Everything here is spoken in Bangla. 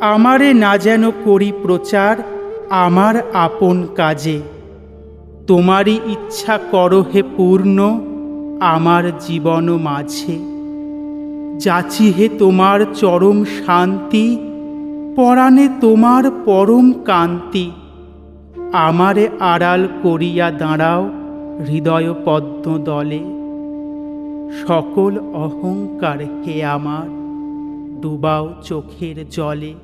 আমারে না যেন করি প্রচার আমার আপন কাজে। তোমারই ইচ্ছা করো হে পূর্ণ আমার জীবন মাঝে। যাচি হে তোমার চরম শান্তি, পরাণে তোমার পরম কান্তি। আমারে আড়াল করিয়া দাঁড়াও হৃদয় পদ্ম দলে। সকল অহংকার হে আমার, ডুবাও চোখের জলে।